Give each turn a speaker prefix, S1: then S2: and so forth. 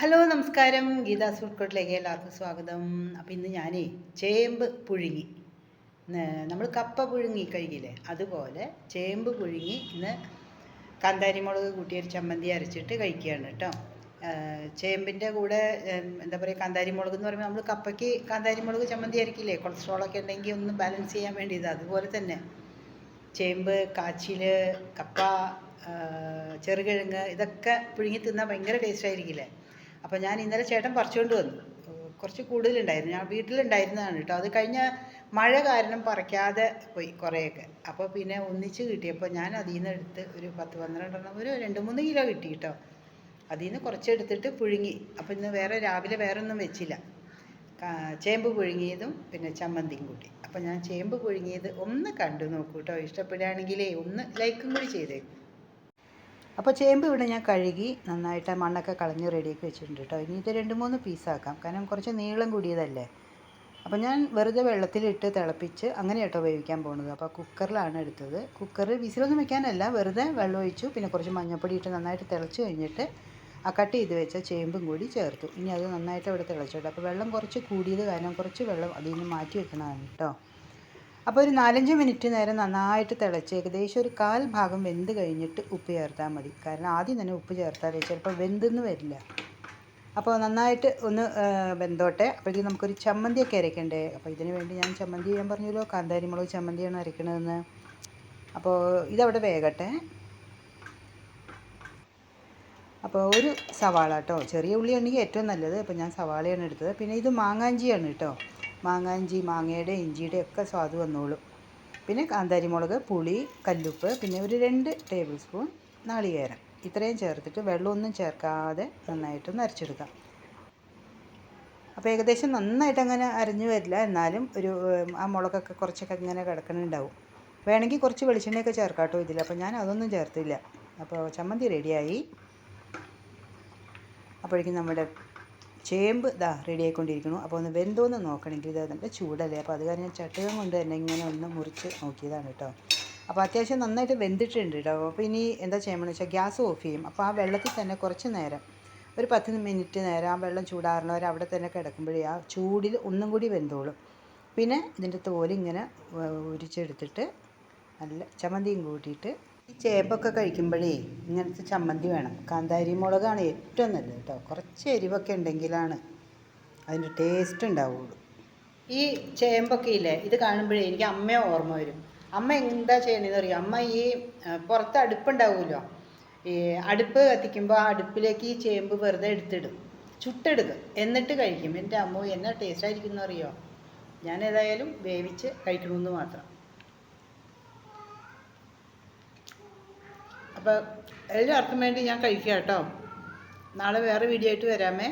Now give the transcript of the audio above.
S1: Hello നമസ്കാരം. Gita food എല്ലാവർക്കും സ്വാഗതം. അപ്പോൾ ഇന്ന് ഞാനേ ചേമ്പ് പുഴുങ്ങി. നമ്മൾ കപ്പ പുഴുങ്ങി കഴിക്കില്ലേ? അതുപോലെ ചേമ്പ് പുഴുങ്ങി ഇന്ന് കാന്താരിമുളക് കൂട്ടിയൊരു ചമ്മന്തി അരച്ചിട്ട് കഴിക്കുകയാണ് കേട്ടോ. ചേമ്പിന്റെ കൂടെ എന്താ പറയുക കാന്താരിമുളക് എന്ന് പറയുമ്പോൾ നമ്മൾ കപ്പയ്ക്ക് കാന്താരിമുളക് ചമ്മന്തി അരക്കില്ലേ? കൊളസ്ട്രോളൊക്കെ ഉണ്ടെങ്കിൽ ഒന്ന് ബാലൻസ് ചെയ്യാൻ വേണ്ടിയത്. അതുപോലെ തന്നെ ചേമ്പ് കാച്ചിൽ കപ്പ ചെറുകിഴങ്ങ് ഇതൊക്കെ പുഴുങ്ങി തിന്നാൽ ഭയങ്കര ടേസ്റ്റ് ആയിരിക്കില്ലേ? അപ്പോൾ ഞാൻ ഇന്നലെ ചേട്ടൻ പറിച്ചുകൊണ്ട് വന്നു. കുറച്ച് കൂടുതലുണ്ടായിരുന്നു. ഞാൻ വീട്ടിലുണ്ടായിരുന്നതാണ് കേട്ടോ. അത് കഴിഞ്ഞ മഴ കാരണം പറിക്കാതെ പോയി കുറേയൊക്കെ. അപ്പോൾ പിന്നെ ഒന്നിച്ച് കിട്ടിയപ്പോൾ ഞാൻ അതിൽ നിന്ന് എടുത്ത് ഒരു പത്ത് പന്ത്രണ്ടെണ്ണം ഒരു രണ്ട് മൂന്ന് കിലോ കിട്ടി കേട്ടോ. അതിൽ നിന്ന് കുറച്ചെടുത്തിട്ട് പുഴുങ്ങി. അപ്പോൾ ഇന്ന് വേറെ രാവിലെ വേറെ ഒന്നും വെച്ചില്ല ചേമ്പ് പുഴുങ്ങിയതും പിന്നെ ചമ്മന്തിയും കൂട്ടി. അപ്പോൾ ഞാൻ ചേമ്പ് പുഴുങ്ങിയത് ഒന്ന് കണ്ടു നോക്കൂ കേട്ടോ. ഇഷ്ടപ്പെടുകയാണെങ്കിലേ ഒന്ന് ലൈക്കും കൂടി ചെയ്തേക്കും. അപ്പോൾ ചേമ്പ് ഇവിടെ ഞാൻ കഴുകി നന്നായിട്ട് മണ്ണൊക്കെ കളഞ്ഞ് റെഡിയാക്കി വെച്ചിട്ടുണ്ട് കേട്ടോ. ഇനി ഇത് രണ്ട് മൂന്ന് പീസാക്കാം കാരണം കുറച്ച് നീളം കൂടിയതല്ലേ. അപ്പോൾ ഞാൻ വെറുതെ വെള്ളത്തിലിട്ട് തിളപ്പിച്ച് അങ്ങനെ കേട്ടോ വേവിക്കാൻ പോകുന്നത് അപ്പോൾ കുക്കറിലാണ് എടുത്തത്. കുക്കറിൽ വിസിലൊന്നും വെക്കാനല്ല. വെറുതെ വെള്ളം ഒഴിച്ചു. പിന്നെ കുറച്ച് മഞ്ഞൾപ്പൊടി ഇട്ട് നന്നായിട്ട് തിളച്ച് കഴിഞ്ഞിട്ട് ആ കട്ട് ചെയ്ത് വെച്ച ചേമ്പും കൂടി ചേർത്തു. ഇനി അത് നന്നായിട്ട് ഇവിടെ തിളച്ചിട്ടുണ്ട് അപ്പോൾ വെള്ളം കുറച്ച് കൂടിയത് കാരണം കുറച്ച് വെള്ളം അതിൽ നിന്ന് മാറ്റി വെക്കണതാണ് കേട്ടോ. അപ്പോൾ ഒരു നാലഞ്ച് മിനിറ്റ് നേരം നന്നായിട്ട് തിളച്ച് ഏകദേശം ഒരു കാൽ ഭാഗം വെന്ത് കഴിഞ്ഞിട്ട് ഉപ്പ് ചേർത്താൽ മതി. കാരണം ആദ്യം തന്നെ ഉപ്പ് ചേർത്താൽ ചിലപ്പോൾ വെന്തെന്ന് വരില്ല. അപ്പോൾ നന്നായിട്ട് ഒന്ന് വെന്തോട്ടെ. അപ്പോഴേക്കും നമുക്കൊരു ചമ്മന്തിയൊക്കെ അരയ്ക്കണ്ടേ? അപ്പോൾ ഇതിന് വേണ്ടി ഞാൻ ചമ്മന്തി ഞാൻ പറഞ്ഞല്ലോ കാന്താരി മുളക് ചമ്മന്തിയാണ് അരയ്ക്കണതെന്ന്. അപ്പോൾ ഇതവിടെ വേകട്ടെ. അപ്പോൾ ഒരു സവാള കേട്ടോ. ചെറിയ ഉള്ളിയാണെങ്കിൽ ഏറ്റവും നല്ലത്. അപ്പോൾ ഞാൻ സവാളയാണ് എടുത്തത്. പിന്നെ ഇത് മാങ്ങാഞ്ചിയാണ് കേട്ടോ. മാങ്ങാഞ്ചി മാങ്ങയുടെ ഇഞ്ചിയുടെ ഒക്കെ സ്വാദ് വന്നോളും. പിന്നെ കാന്താരി മുളക് പുളി കല്ലുപ്പ് പിന്നെ ഒരു രണ്ട് ടേബിൾ സ്പൂൺ നാളികേരം. ഇത്രയും ചേർത്തിട്ട് വെള്ളമൊന്നും ചേർക്കാതെ നന്നായിട്ട് അരച്ചെടുക്കാം. അപ്പോൾ ഏകദേശം നന്നായിട്ട് അങ്ങനെ അരഞ്ഞു വരില്ല. എന്നാലും ഒരു ആ മുളകൊക്കെ കുറച്ചൊക്കെ ഇങ്ങനെ കിടക്കണുണ്ടാവും. വേണമെങ്കിൽ കുറച്ച് വെളിച്ചെണ്ണയൊക്കെ ചേർക്കാട്ടോ കേട്ടോ ഇതിൽ. അപ്പോൾ ഞാൻ അതൊന്നും ചേർത്തില്ല. അപ്പോൾ ചമ്മന്തി റെഡിയായി. അപ്പോഴേക്കും നമ്മുടെ ചേമ്പ് ഇതാ റെഡി ആയിക്കൊണ്ടിരിക്കുന്നു അപ്പോൾ ഒന്ന് വെന്തോന്ന് നോക്കണമെങ്കിൽ ഇത് നമ്മുടെ ചൂടല്ലേ? അപ്പോൾ അത് കാരണം ചട്ടുകം കൊണ്ട് തന്നെ ഇങ്ങനെ ഒന്ന് മുറിച്ച് നോക്കിയതാണ് കേട്ടോ. അപ്പോൾ അത്യാവശ്യം നന്നായിട്ട് വെന്തിട്ടുണ്ട് കേട്ടോ. അപ്പോൾ ഇനി എന്താ ചെയ്യണമെന്ന് വെച്ചാൽ ഗ്യാസ് ഓഫ് ചെയ്യും. അപ്പോൾ ആ വെള്ളത്തിൽ തന്നെ കുറച്ച് നേരം ഒരു പത്ത് മിനിറ്റ് നേരം ആ വെള്ളം ചൂടാറുന്നവർ അവിടെ തന്നെ കിടക്കുമ്പോഴേ ആ ചൂടിൽ ഒന്നും കൂടി വെന്തോളും. പിന്നെ ഇതിന്റെ തോലിങ്ങനെ ഉരിച്ചെടുത്തിട്ട് നല്ല ചമ്മന്തിയും കൂട്ടിയിട്ട് ഈ ചേമ്പൊക്കെ കഴിക്കുമ്പോഴേ ഇങ്ങനത്തെ ചമ്മന്തി വേണം. കാന്താരി മുളകാണ് ഏറ്റവും നല്ലത് കേട്ടോ. കുറച്ച് എരിവൊക്കെ ഉണ്ടെങ്കിലാണ് അതിന്റെ ടേസ്റ്റ് ഉണ്ടാവുള്ളൂ. ഈ ചേമ്പൊക്കെ ഇല്ലേ? ഇത് കാണുമ്പോഴേ എനിക്ക് അമ്മയെ ഓർമ്മ വരും. അമ്മ എന്താ ചെയ്യണതെന്ന് അറിയാം? അമ്മ ഈ പുറത്ത് അടുപ്പുണ്ടാവുമല്ലോ? ഈ അടുപ്പ് കത്തിക്കുമ്പോൾ ആ അടുപ്പിലേക്ക് ഈ ചേമ്പ് വെറുതെ എടുത്തിടും. ചുട്ടെടുക്കും. എന്നിട്ട് കഴിക്കും. എന്റെ അമ്മ എന്നാ ടേസ്റ്റ് ആയിരിക്കും എന്നറിയോ ഞാൻ ഏതായാലും വേവിച്ച് കഴിക്കണമെന്ന് മാത്രം. അപ്പോൾ എല്ലാവർക്കും വേണ്ടി ഞാൻ കഴിക്കാം കേട്ടോ. നാളെ വേറെ വീഡിയോ ആയിട്ട് വരാമേ.